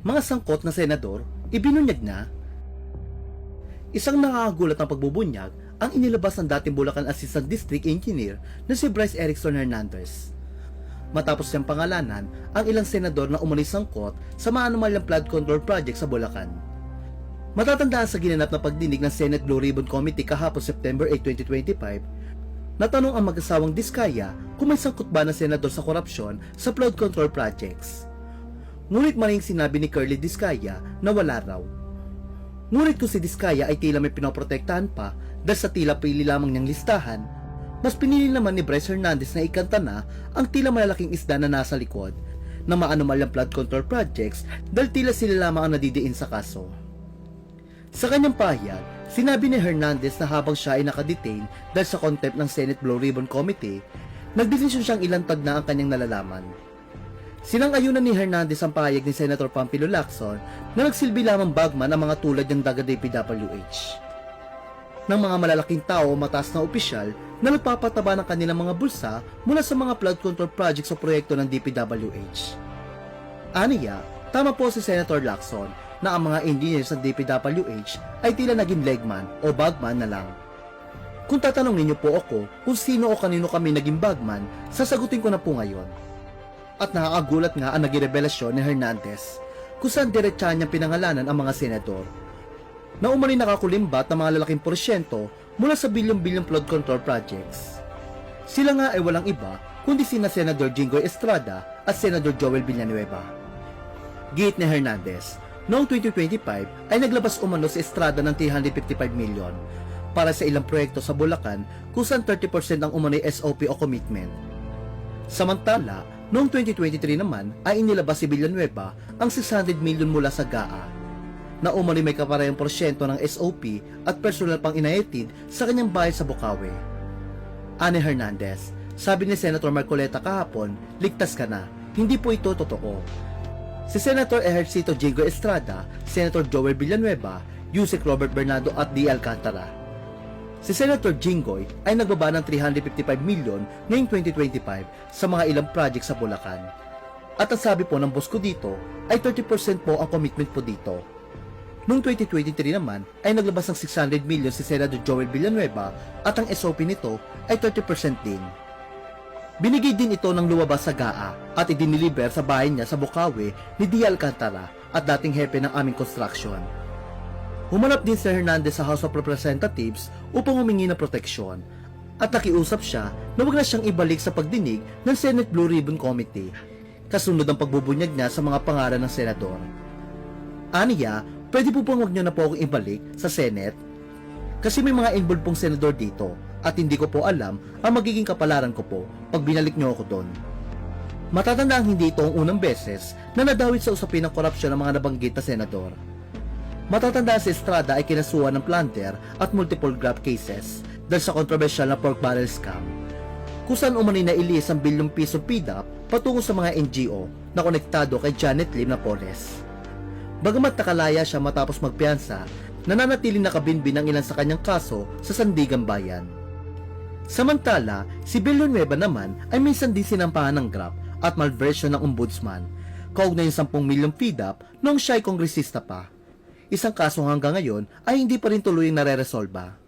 mga sangkot na senador, ibinunyag na. Isang nakakagulat ng pagbubunyag ang inilabas ng dating Bulacan Assistant District Engineer na si Bryce Erickson Hernandez. Matapos siyang pangalanan ang ilang senador na umano'y sangkot sa mga anomalyang flood control project sa Bulacan. Matatandaan sa ginanap na pagdinig ng Senate Blue Ribbon Committee kahapon September 8, 2025, natanong ang mag-asawang Diskaya kung may sangkot ba na senador sa korupsyon sa flood control projects. Ngunit maling sinabi ni Curly Diskaya na wala raw. Ngunit kung si Diskaya ay tila may pinoprotektahan pa dahil sa tila pili lamang niyang listahan, mas pinili naman ni Bryce Hernandez na ikanta na ang tila malalaking isda na nasa likod ng maanomalyang flood control projects dahil tila sila lamang ang nadidiin sa kaso. Sa kanyang pahayag, sinabi ni Hernandez na habang siya ay nakadetain dahil sa contempt ng Senate Blue Ribbon Committee, nagdesisyon siyang ilantad na ang kanyang nalalaman. Sinang-ayunan ni Hernandez ang pahayag ni Senator Pampilo Lacson na nagsilbi lamang bagman ang mga tulad ng daga DPWH. Ng mga malalaking tao o mataas na opisyal na nagpapataba ng kanilang mga bulsa mula sa mga flood control projects o proyekto ng DPWH. Aniya, tama po si Senator Lacson na ang mga engineers ng DPWH ay tila naging legman o bagman na lang. Kung tatanungin niyo po ako kung sino o kanino kami naging bagman, sasagutin ko na po ngayon. At nakakagulat nga ang naging revelasyon ni Hernandez kung saan diretsahan niyang pinangalanan ang mga senador na nakakulimbat ng mga lalaking porsyento mula sa bilyong-bilyong flood control projects. Sila nga ay walang iba kundi sina Senador Jingoy Estrada at Senador Joel Villanueva. Gate ni Hernandez, noong 2025 ay naglabas umano si Estrada ng 355 milyon para sa ilang proyekto sa Bulacan kung saan 30% ang umano'y SOP o commitment. Samantala, noong 2023 naman ay inilabas si Villanueva ang 600 milyon mula sa GAA na umano'y may kaparehang porsyento ng SOP at personal pang inayatid sa kanyang bahay sa Bukawi. Ane Hernandez, sabi ni Senator Marcoleta kahapon, ligtas ka na, hindi po ito totoo. Si Senator Ejercito Jingo Estrada, Senator Joel Villanueva, Yusek Robert Bernardo at D. Alcantara. Si Senator Jinggoy ay nagbaba ng 355 milyon ngayong 2025 sa mga ilang project sa Bulacan. At ang sabi po ng boss ko dito ay 30% po ang commitment po dito. Noong 2023 naman ay naglabas ng 600 million si Senator Joel Villanueva at ang SOP nito ay 30% din. Binigay din ito ng luwabas sa GAA at idiniliber sa bahay niya sa Bukawi ni D. Alcantara at dating hepe ng aming construction. Humanap din si Hernandez sa House of Representatives upang humingi ng proteksyon at nakiusap siya na wag na siyang ibalik sa pagdinig ng Senate Blue Ribbon Committee kasunod ang pagbubunyag niya sa mga pangalan ng senador. Aniya, pwede po bang wag niyo na po akong ibalik sa Senate? Kasi may mga involved pong senador dito at hindi ko po alam ang magiging kapalaran ko po pag binalik niyo ako doon. Matatandaan hindi ito ang unang beses na nadawit sa usapin ng korupsyon ng mga nabanggit na senador. Matatandaan si Estrada ay kinasuhan ng planter at multiple graft cases dahil sa kontrobersyal na pork barrel scam kung saan umani na ilis ang bilyong piso PDAP patungo sa mga NGO na konektado kay Janet Lim Napoles. Bagamat nakalaya siya matapos magpiyansa, nananatiling nakabinbin ang ilan sa kanyang kaso sa Sandigan Bayan. Samantala, si Villanueva naman ay minsan din sinampahan ng grab at malversion ng ombudsman, kaugnay yung 10 milyong PDAP noong siya ay kongresista pa. Isang kaso hanggang ngayon ay hindi pa rin tuluyang nare-resolba.